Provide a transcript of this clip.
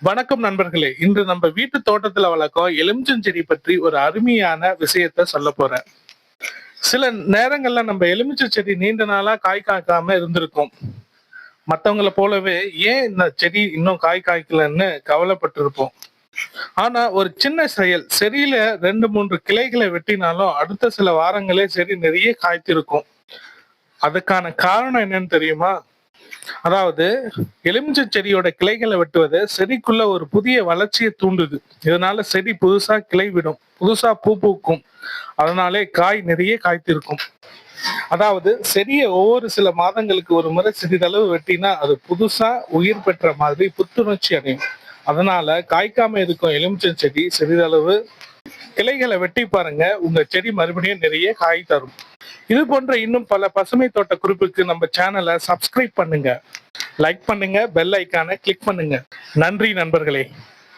வணக்கம் நண்பர்களே. இன்று நம்ம வீட்டு தோட்டத்துல வளர்க்கும் எலுமிச்சஞ்செடி பற்றி ஒரு அருமையான விஷயத்த சொல்ல போறேன். சில நேரங்கள்ல நம்ம எலுமிச்சை செடி நீண்ட நாளா காய் காய்க்காம இருந்திருக்கும். மற்றவங்களை போலவே ஏன் இந்த செடி இன்னும் காய் காய்க்கலன்னு கவலைப்பட்டிருப்போம். ஆனா ஒரு சின்ன செயல் செடியில ரெண்டு மூன்று கிளைகளை வெட்டினாலும் அடுத்த சில வாரங்களே செடி நிறைய காய்த்திருக்கும். அதுக்கான காரணம் என்னன்னு தெரியுமா? அதாவது எலுமிச்சை செடியோட கிளைகளை வெட்டுவது செடிக்குள்ள ஒரு புதிய வளர்ச்சியை தூண்டுது. இதனால செடி புதுசா கிளை விடும் புதுசா பூ பூக்கும். அதனாலே காய் நிறைய காய்த்திருக்கும். அதாவது செடியை ஒவ்வொரு சில மாதங்களுக்கு ஒரு முறை சிறிதளவு வெட்டினா அது புதுசா உயிர் பெற்ற மாதிரி புத்துணர்ச்சி அடையும். அதனால காய்க்காம இருக்கும் எலுமிச்சை செடி சிறிதளவு கிளைகளை வெட்டி பாருங்க உங்க செடி மறுபடியும் நிறைய காய் தரும். இது போன்ற இன்னும் பல பசுமை தோட்ட குறிப்புக்கு நம்ம சேனலை சப்ஸ்கிரைப் பண்ணுங்க. லைக் பண்ணுங்க பெல் ஐக்கானை கிளிக் பண்ணுங்க. நன்றி நண்பர்களே.